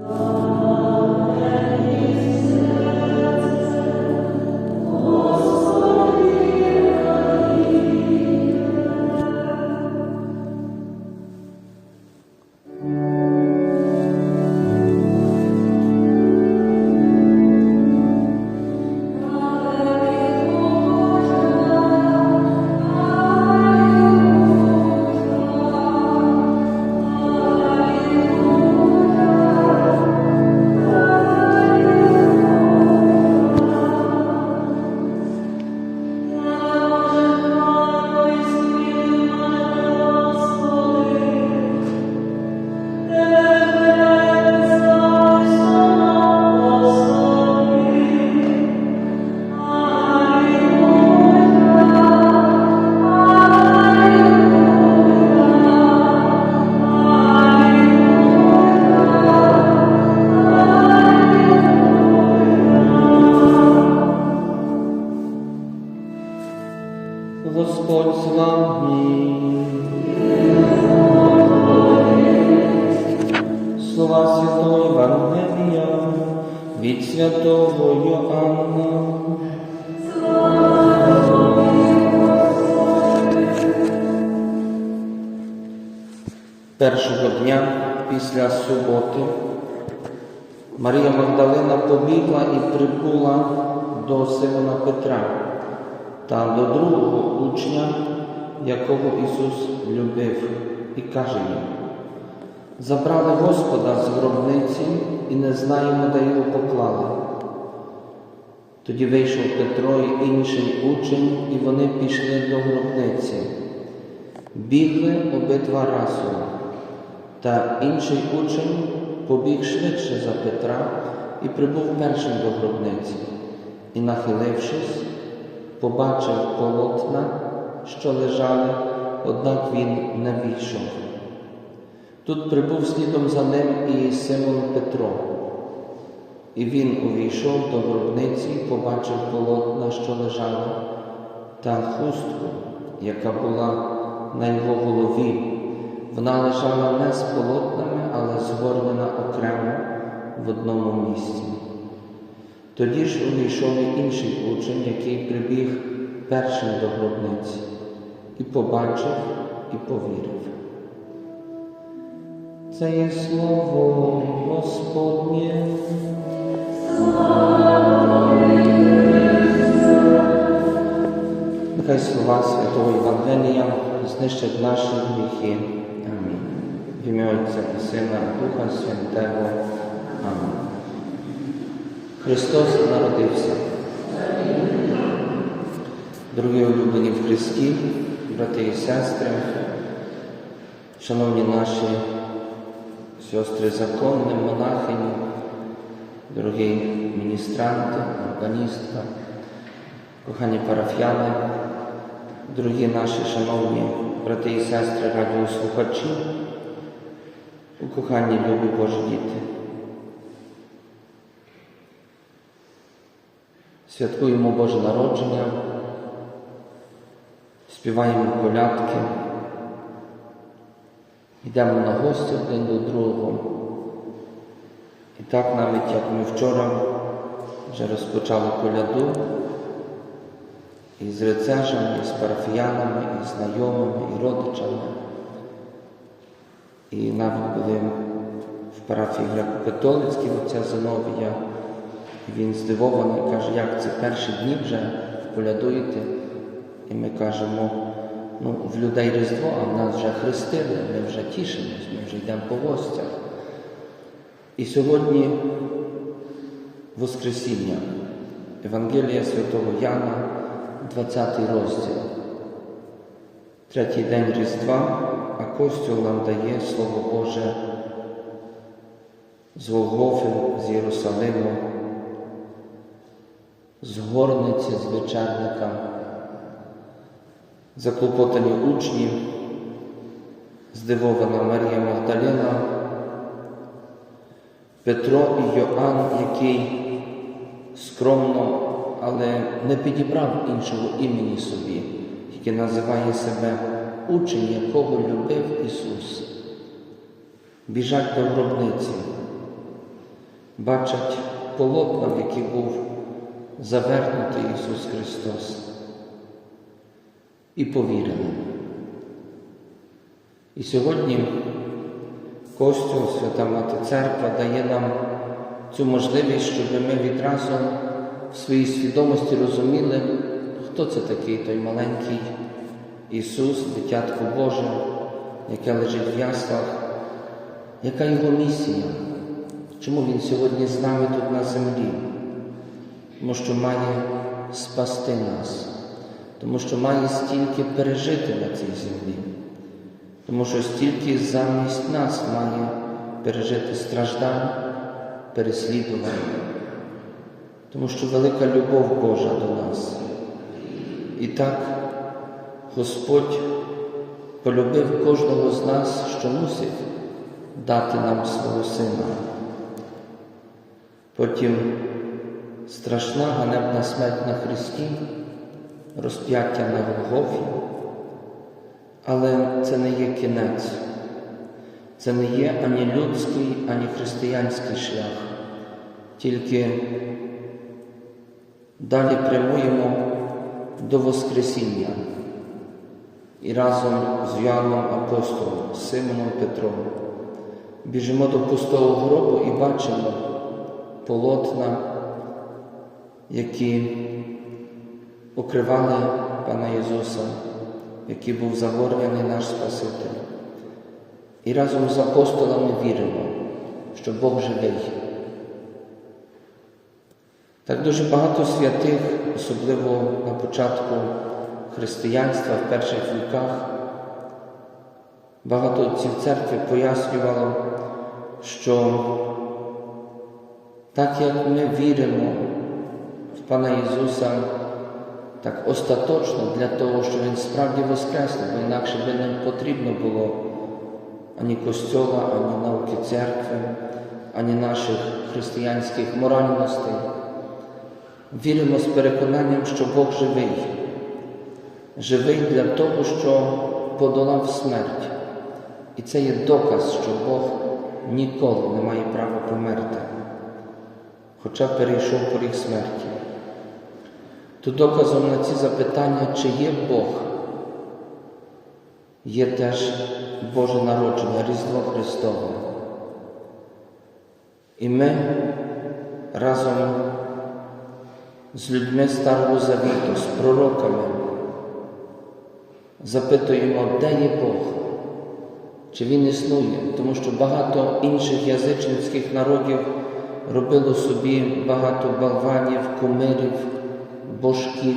Господь Першого дня після суботи Марія Магдалина побігла і прибула до Симона Петра та до другого учня, якого Ісус любив, і каже їм, забрали Господа з гробниці і не знаємо, де його поклали. Тоді вийшов Петро і інший учень, і вони пішли до гробниці. Бігли обидва разом, та інший учень побіг швидше за Петра і прибув першим до гробниці, і, нахилившись, побачив полотна, що лежали, однак він не війшов. Тут прибув слідом за ним і Симон Петро. І він увійшов до гробниці побачив полотна, що лежали, та хустку, яка була на його голові. Вона лежала не з полотнами, але згорнена окремо в одному місці. Тоді ж увійшов і інший учень, який прибіг першим до гробниці, і побачив, і повірив. Це є слово Господнє. Нехай слова Святого Євангелія знищать наші гріхи. Амінь. В ім'я Отця і Сина, Духа Святого. Амінь. Христос народився. Дорогі улюблені в Христі, брати і сестри, шановні наші сестри законні, монахині, дорогі міністранти, органістка, кохані парафіяни, дорогі наші шановні брати і сестри, радіослухачі, кохані любі Божі діти. Святкуємо Боже народження, співаємо колядки, йдемо на гості один до другого. І так навіть як ми вчора вже розпочали коляду і з рецежами, і з парафіянами, і знайомими, і родичами. І навіть були в парафії греко-католицькій отця Зиновія. Він здивований, каже, як це перші дні вже полядуєте. І ми кажемо, ну, в людей Різдво, а в нас вже хрестили, ми вже тішимось, ми вже йдемо по гостях. І сьогодні Воскресіння, Евангелія Святого Яна, 20 розділ. Третій день Різдва, а Костюл нам дає Слово Боже з Голгофи, з Єрусалиму, з горниці, з вечерника, заклопотані учні, здивована Марія Магдалина, Петро і Йоанн, який скромно, не підібрав іншого імені собі, який називає себе учень, якого любив Ісус. Біжать до гробниці, бачать полотна, в які був завернутий Ісус Христос, і повірили. І сьогодні Костюм, Свята Мати Церква дає нам цю можливість, щоб ми відразу в своїй свідомості розуміли, хто це такий той маленький Ісус, дитятко Боже, яке лежить в яслах, яка його місія, чому Він сьогодні з нами тут на землі, тому що має спасти нас, тому що має стільки пережити на цій землі тому що стільки замість нас має пережити страждань, переслідування, тому що велика любов Божа до нас. І так Господь полюбив кожного з нас, що мусив дати нам свого Сина. Потім страшна ганебна смерть на Христі, розп'яття на Голгофі. Але це не є кінець, це не є ані людський, ані християнський шлях. Тільки далі прямуємо до Воскресіння і разом з Йоанном Апостолом, Симоном Петром біжимо до пустого гробу і бачимо полотна, які покривали Пана Ісуса який був загорнений наш Спаситель. І разом з апостолами віримо, що Бог живий. Так дуже багато святих, особливо на початку християнства в перших віках, багато отців церкви пояснювало, що так як ми віримо в Пана Ісуса, так остаточно для того, що Він справді воскресне, бо інакше би не потрібно було ані костьола, ані науки церкви, ані наших християнських моральностей. Віримо з переконанням, що Бог живий, живий для того, що подолав смерть. І це є доказ, що Бог ніколи не має права померти, хоча перейшов поріг смерті то доказом на ці запитання, чи є Бог, є теж Боже народження, Різдво Христове. І ми разом з людьми Старого Завіту, з пророками. Запитуємо, де є Бог, чи Він існує, тому що багато інших язичницьких народів робило собі багато болванів, кумирів божків.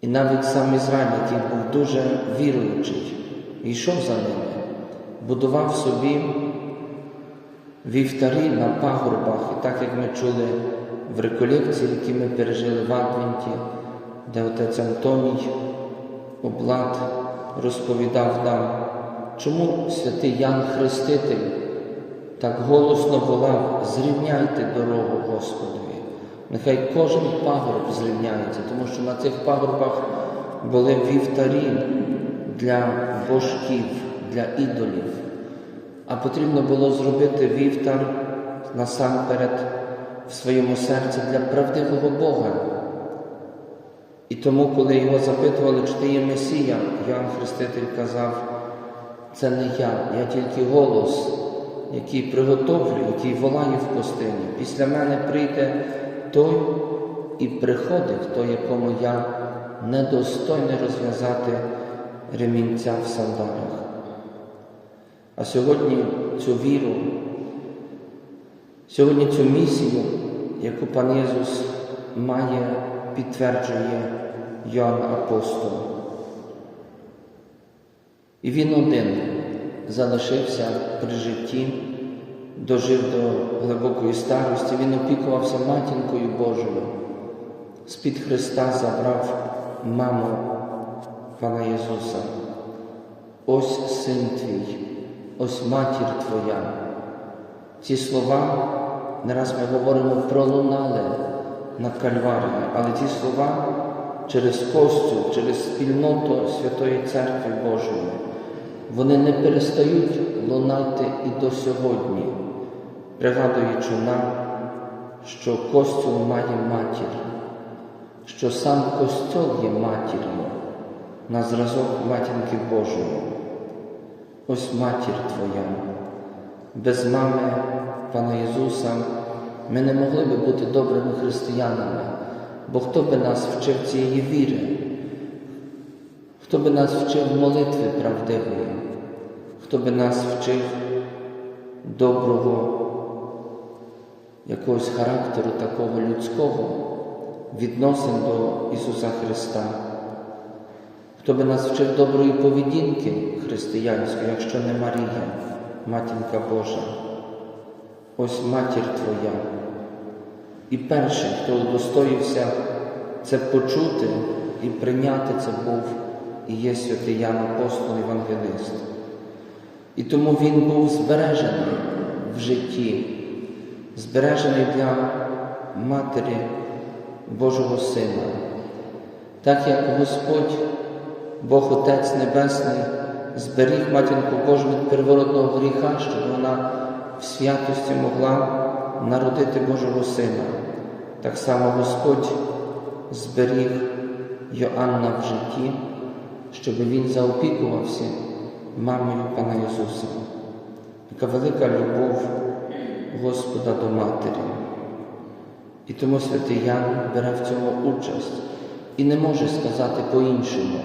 І навіть сам Ізраїль, який був дуже віруючий, йшов за ними, будував собі вівтарі на пагорбах, і так як ми чули в реколекції, які ми пережили в Адвенті, де отець Антоній Облад розповідав нам, чому святий Ян Хреститель так голосно волав, зрівняйте дорогу Господові. Нехай кожен пагорб зрівняється, тому що на цих пагорбах були вівтарі для божків, для ідолів. А потрібно було зробити вівтар насамперед в своєму серці для правдивого Бога. І тому, коли його запитували, чи ти є Месія, Йоанн Хреститель казав, це не я, я тільки голос, який приготовлює, який волає в пустині. Після мене прийде той і приходить, той, якому я недостойний розв'язати ремінця в сандалях. А сьогодні цю віру, сьогодні цю місію, яку пан Єсус має, підтверджує Йоанн Апостол. І він один залишився при житті дожив до глибокої старості, він опікувався матінкою Божою. З-під Христа забрав маму Пана Ісуса. Ось син твій, ось матір Твоя. Ці слова не раз ми говоримо пролунали на Кальварії, але ці слова через Костю, через спільноту Святої Церкви Божої, вони не перестають лунати і до сьогодні пригадуючи нам, що Костюл має матір, що сам Костьол є матір'ю на зразок матінки Божої. Ось матір Твоя. Без мами Пана Ісуса ми не могли би бути добрими християнами, бо хто би нас вчив цієї віри, хто би нас вчив молитви правдивої, хто би нас вчив доброго якогось характеру такого людського відносин до Ісуса Христа. Хто би нас вчив доброї поведінки християнської, якщо не Марія, матінка Божа, ось матір Твоя. І перший, хто удостоївся це почути і прийняти це був і є святий Ян Апостол Євангелист. І тому він був збережений в житті, збережений для Матері Божого Сина, так як Господь, Бог Отець Небесний, зберіг матінку Божу від первородного гріха, щоб вона в святості могла народити Божого Сина. Так само Господь зберіг Йоанна в житті, щоб він заопікувався мамою Пана Ісуса. Яка велика любов Господа до Матері. І тому святий Ян бере в цьому участь і не може сказати по-іншому,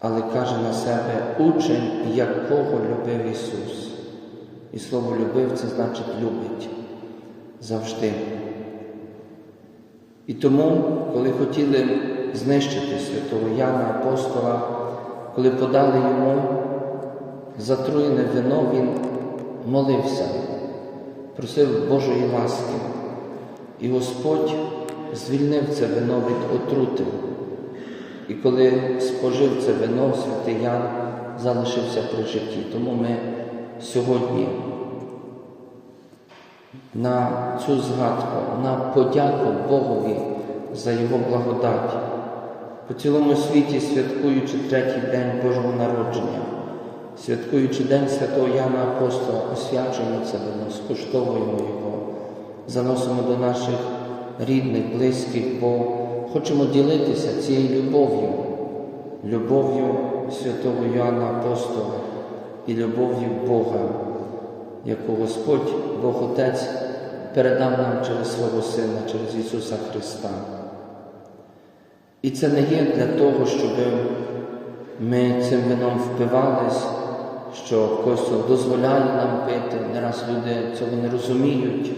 але каже на себе учень, якого любив Ісус. І слово любив це значить любить завжди. І тому, коли хотіли знищити святого Яна апостола, коли подали йому затруєне вино, він молився, просив Божої ласки. І Господь звільнив це вино від отрути. І коли спожив це вино, святий Ян залишився при житті. Тому ми сьогодні на цю згадку, на подяку Богові за Його благодать, по цілому світі святкуючи третій день Божого народження, святкуючи День Святого Яна Апостола, освячуємо це вино, скуштовуємо його, заносимо до наших рідних, близьких, бо хочемо ділитися цією любов'ю, любов'ю святого Йоанна Апостола і любов'ю Бога, яку Господь, Бог Отець, передав нам через свого Сина, через Ісуса Христа. І це не є для того, щоб ми цим вином впивались, що Костюл дозволяє нам пити. Не раз люди цього не розуміють.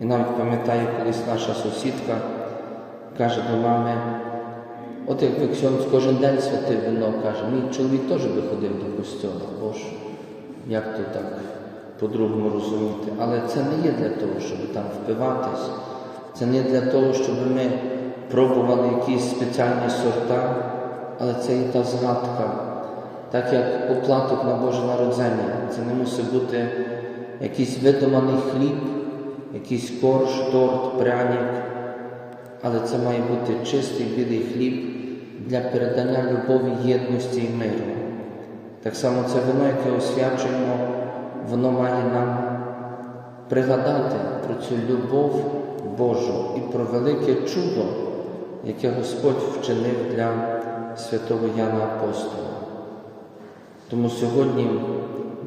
І навіть пам'ятаю, колись наша сусідка каже до мами, от як Ксьонц кожен день святив вино, каже, мій чоловік теж би ходив до костьола. Боже, як то так по-другому розуміти? Але це не є для того, щоб там впиватись. Це не для того, щоб ми пробували якісь спеціальні сорта, але це і та згадка, так як оплаток на Боже народження. Це не мусить бути якийсь видуманий хліб, якийсь корж, торт, пряник, але це має бути чистий білий хліб для передання любові, єдності і миру. Так само це вино, яке освячуємо, воно має нам пригадати про цю любов Божу і про велике чудо, яке Господь вчинив для святого Яна Апостола. Тому сьогодні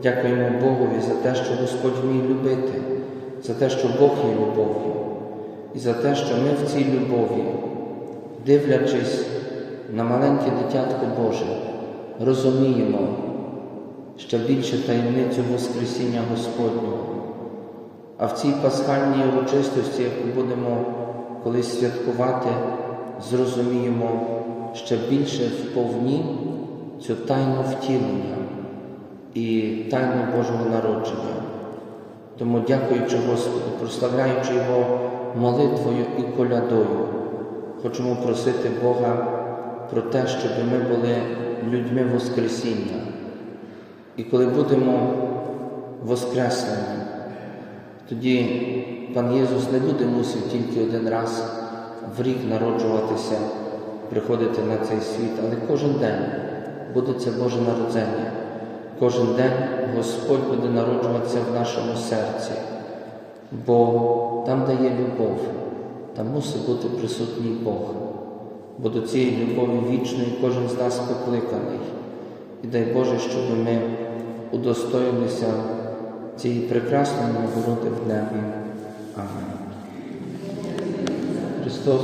дякуємо Богові за те, що Господь вміє любити, за те, що Бог є любов'ю, і за те, що ми в цій любові, дивлячись на маленьке дитятко Боже, розуміємо ще більше таємницю Воскресіння Господнього. А в цій пасхальній урочистості, яку будемо колись святкувати, зрозуміємо ще більше вповні цю тайну втілення і тайну Божого народження. Тому, дякуючи Господу, прославляючи Його молитвою і колядою, хочемо просити Бога про те, щоб ми були людьми Воскресіння. І коли будемо воскреслені, тоді пан Єсус не буде мусив тільки один раз в рік народжуватися, приходити на цей світ, але кожен день буде це Боже народження. кожен день Господь буде народжуватися в нашому серці, бо там, де є любов, там мусить бути присутній Бог. Бо до цієї любові вічної кожен з нас покликаний. І дай Боже, щоб ми удостоїлися цієї прекрасної нагороди в небі. Амінь. Христос